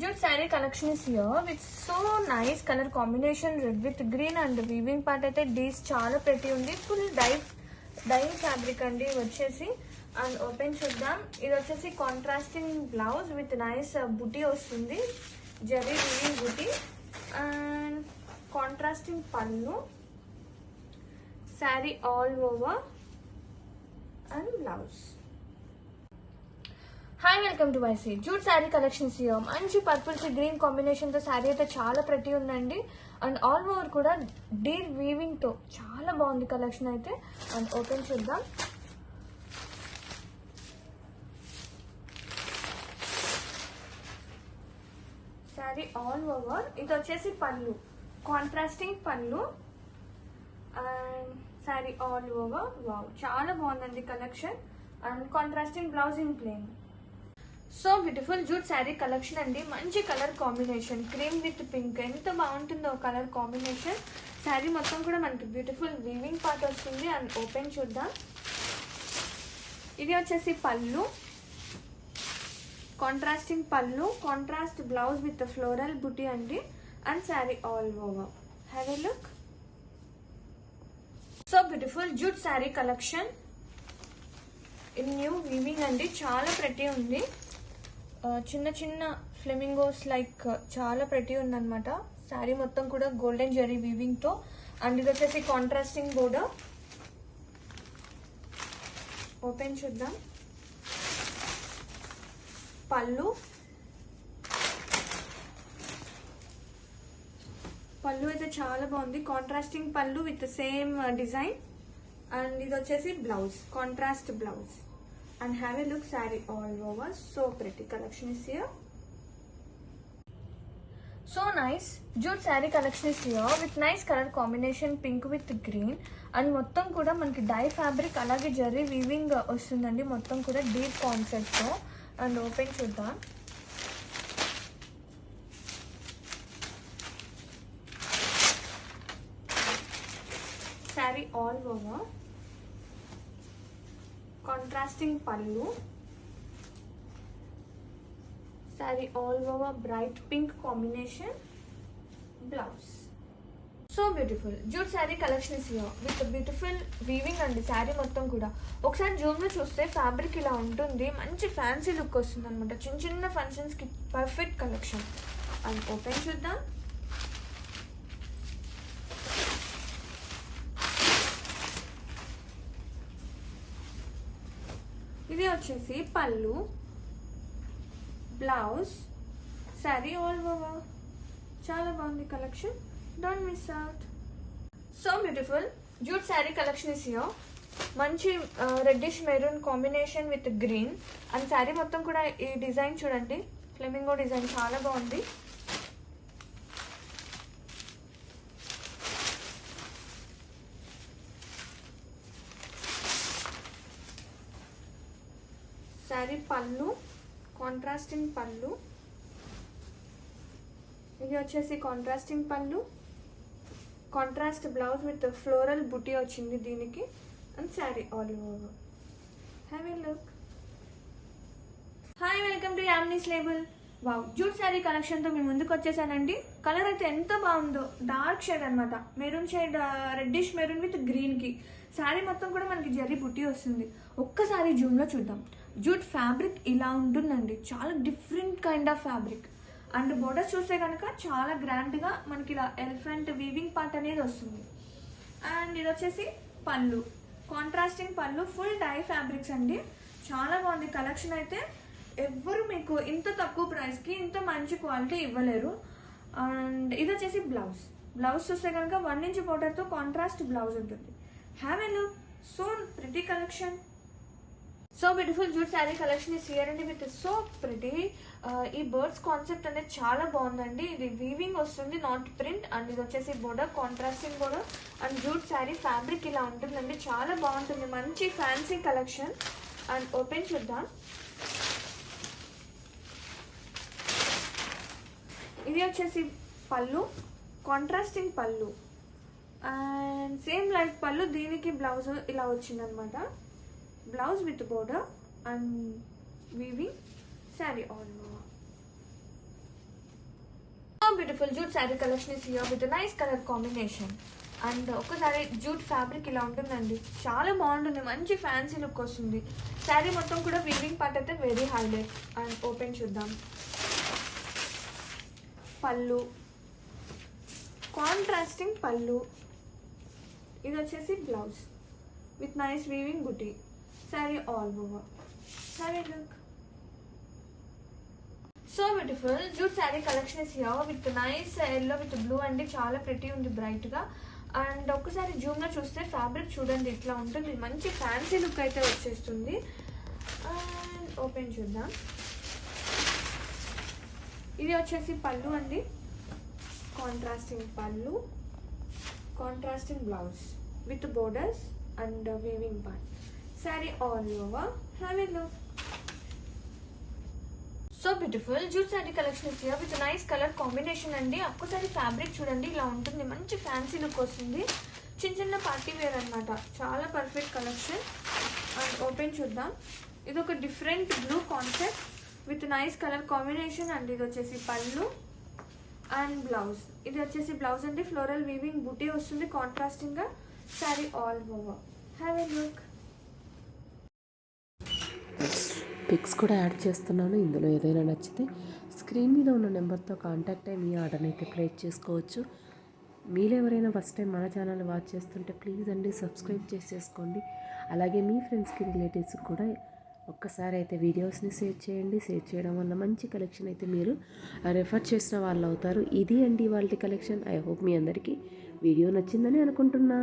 Jute saree collection is here with so nice color combination red with green and weaving part అయితే డీస్ చాలా ప్రతి ఉంది. Full die dyeing fabric అండి వచ్చేసి. అండ్ ఓపెన్ చూద్దాం. ఇది వచ్చేసి కాంట్రాస్టింగ్ బ్లౌజ్ విత్ నైస్ బుటీ వస్తుంది. జరీ వీవింగ్ బుటీ. అండ్ కాంట్రాస్టింగ్ పళ్ళు. Sari all over and blouse hi welcome to Y C jute sari collections here మంచి పర్పుల్ గ్రీన్ కాంబినేషన్తో శారీ అయితే చాలా ప్రతి ఉందండి. అండ్ ఆల్ ఓవర్ కూడా డీర్ వీవింగ్తో చాలా బాగుంది కలెక్షన్ అయితే. అండ్ ఓపెన్ చూద్దాం. శారీ ఆల్ ఓవర్ ఇది వచ్చేసి పళ్ళు. కాంట్రాస్టింగ్ పళ్ళు. And sari all over wow చాలా బాగుందండి collection and contrasting blouse in plain so beautiful jute sari collection అండి. మంచి colour combination. Cream with pink. ఎంత బాగుంటుందో కలర్ కాంబినేషన్. శారీ మొత్తం కూడా మనకి బ్యూటిఫుల్ వీవింగ్ పార్ట్ వస్తుంది. అండ్ ఓపెన్ చూద్దాం. ఇది వచ్చేసి పళ్ళు. కాంట్రాస్టింగ్ పళ్ళు. కాంట్రాస్ట్ బ్లౌజ్ విత్ ఫ్లోరల్ బుటీ అండి. And sari all over. Have a look so beautiful jute sari collection. New weaving అండి. చాలా ప్రతి ఉంది. చిన్న చిన్న ఫ్లెమింగోస్ లైక్ చాలా ప్రతి ఉందన్నమాట. శారీ మొత్తం కూడా గోల్డెన్ జరీ వీవింగ్తో. అండ్ ఇది వచ్చేసి కాంట్రాస్టింగ్ బోర్డర్ ఓపెన్ చూద్దాం. పళ్ళు. పళ్ళు అయితే చాలా బాగుంది. కాంట్రాస్టింగ్ పళ్ళు విత్ సేమ్ డిజైన్ అండ్ ఇది వచ్చేసి blouse contrast blouse and have a look sari all over so pretty collection is here so nice jute sari collection is here with nice colour combination pink with green and మొత్తం కూడా మనకి die fabric అలాగే zari weaving వస్తుందండి మొత్తం కూడా deep కాన్సెప్ట్తో and open చూద్దాం sari all over contrasting పళ్ళు. Sari all over bright pink combination blouse so beautiful jute sari collections here with beautiful weaving అండి శారీ మొత్తం కూడా ఒకసారి జూమ్లో చూస్తే ఫ్యాబ్రిక్ ఇలా ఉంటుంది మంచి ఫ్యాన్సీ లుక్ వస్తుంది అనమాట చిన్న చిన్న ఫంక్షన్స్కి పర్ఫెక్ట్ కలెక్షన్ అండ్ ఓపెన్ చూద్దాం. ఇది వచ్చేసి పళ్ళు బ్లౌజ్ శారీ ఆల్ ఓవర్ చాలా బాగుంది collection. Don't miss out so beautiful jute sari collection is here మంచి reddish maroon combination with green and sari మొత్తం కూడా ఈ డిజైన్ చూడండి. ఫ్లెమింగో డిజైన్ చాలా బాగుంది. శారీ పళ్ళు కాంట్రాస్టింగ్ పళ్ళు. ఇది వచ్చేసి కాంట్రాస్టింగ్ పళ్ళు. కాంట్రాస్ట్ బ్లౌజ్ విత్ ఫ్లోరల్ బుటీ వచ్చింది దీనికి. And sari all over have a look hi welcome to Yamni's label wow jute sari కలెక్షన్తో మేము ముందుకు వచ్చేసానండి. కలర్ అయితే ఎంత బాగుందో డార్క్ షేడ్ అనమాట maroon shade reddish maroon with గ్రీన్కి శారీ మొత్తం కూడా మనకి జరీ బుట్టి వస్తుంది. ఒక్కసారి జూమ్లో చూద్దాం. జూట్ ఫ్యాబ్రిక్ ఇలా ఉంటుందండి. చాలా different kind of fabric and borders చూస్తే కనుక చాలా గ్రాండ్గా మనకి ఇలా ఎలిఫెంట్ వీవింగ్ పార్ట్ అనేది వస్తుంది. అండ్ ఇది వచ్చేసి పళ్ళు. కాంట్రాస్టింగ్ పళ్ళు ఫుల్ డై ఫ్యాబ్రిక్స్ అండి. చాలా బాగుంది. కలెక్షన్ అయితే ఎవ్వరు మీకు ఇంత తక్కువ ప్రైస్కి ఇంత మంచి క్వాలిటీ ఇవ్వలేరు. అండ్ ఇది వచ్చేసి బ్లౌజ్ బ్లౌజ్ చూస్తే కనుక వన్ ఇంచ్ బోర్డర్తో కాంట్రాస్ట్ బ్లౌజ్ ఉంటుంది. Have a look so pretty collection so beautiful jute sari collection is here అండి. విత్ సో ప్రిటీ ఈ బర్డ్స్ కాన్సెప్ట్ అనేది చాలా బాగుందండి. ఇది వీవింగ్ వస్తుంది నాట్ ప్రింట్ అండ్ ఇది వచ్చేసి border contrasting border and jute sari fabric ఇలా ఉంటుందండి. చాలా బాగుంటుంది. మంచి ఫ్యాన్సీ కలెక్షన్ అండ్ ఓపెన్ చూద్దాం. ఇది వచ్చేసి పళ్ళు. కాంట్రాస్టింగ్ పళ్ళు. అండ్ సేమ్ లైక్ పళ్ళు. దీనికి బ్లౌజ్ ఇలా వచ్చిందనమాట blouse with border and weaving sari all beautiful jute sari collection is here with nice colour combination and ఒకసారి జూట్ ఫ్యాబ్రిక్ ఇలా ఉంటుందండి. చాలా బాగుంటుంది. మంచి ఫ్యాన్సీ లుక్ వస్తుంది. శారీ మొత్తం కూడా వీవింగ్ పార్ట్ అయితే వెరీ హైలైట్ అండ్ ఓపెన్ చూద్దాం. పళ్ళు. కాంట్రాస్టింగ్ పళ్ళు. ఇది వచ్చేసి blouse. With nice weaving buti sari all over sari look so beautiful jute sari collection is here with nice yellow with blue అండి చాలా ప్రెటీ ఉంది బ్రైట్గా అండ్ ఒక్కసారి జూమ్లో చూస్తే ఫ్యాబ్రిక్ చూడండి ఇట్లా ఉంటుంది మంచి ఫ్యాన్సీ లుక్ అయితే వచ్చేస్తుంది అండ్ ఓపెన్ చూద్దాం ఇది వచ్చేసి పళ్ళు అండి కాంట్రాస్టింగ్ పళ్ళు contrasting blouse with borders and weaving part sari all over have a look so beautiful jute sari collection is with nice colour combination అండి. ఒక్కసారి ఫ్యాబ్రిక్ చూడండి. ఇలా ఉంటుంది. మంచి ఫ్యాన్సీ లుక్ వస్తుంది. చిన్న చిన్న పార్టీ వేర్ అనమాట చాలా పర్ఫెక్ట్ కలెక్షన్ అండ్ ఓపెన్ చూద్దాం. ఇది ఒక different blue concept with nice colour combination and. ఇది వచ్చేసి పళ్ళు అండ్ బ్లౌజ్ ఇది వచ్చేసి బ్లౌజ్ అండి. ఫ్లోరల్ వీవింగ్ బుటీ వస్తుంది. కాంట్రాస్టింగ్గా sari all over have a look pics కూడా యాడ్ చేస్తున్నాను. ఇందులో ఏదైనా నచ్చితే స్క్రీన్ మీద ఉన్న నెంబర్తో కాంటాక్ట్ అయ్యి మీ ఆర్డర్ని అయితే ప్లేస్ చేసుకోవచ్చు. మీరు ఎవరైనా ఫస్ట్ టైం మన ఛానల్ వాచ్ చేస్తుంటే ప్లీజ్ అండి సబ్స్క్రైబ్ చేసేసుకోండి. అలాగే మీ ఫ్రెండ్స్కి రిలేటివ్స్కి కూడా ఒక్కసారి అయితే వీడియోస్ని షేర్ చేయండి. షేర్ చేయడం వల్ల మంచి కలెక్షన్ అయితే మీరు రెఫర్ చేసిన వాళ్ళు అవుతారు. ఇది అండి వాళ్ళ కలెక్షన్. ఐ హోప్ మీ అందరికీ వీడియో నచ్చిందని అనుకుంటున్నా.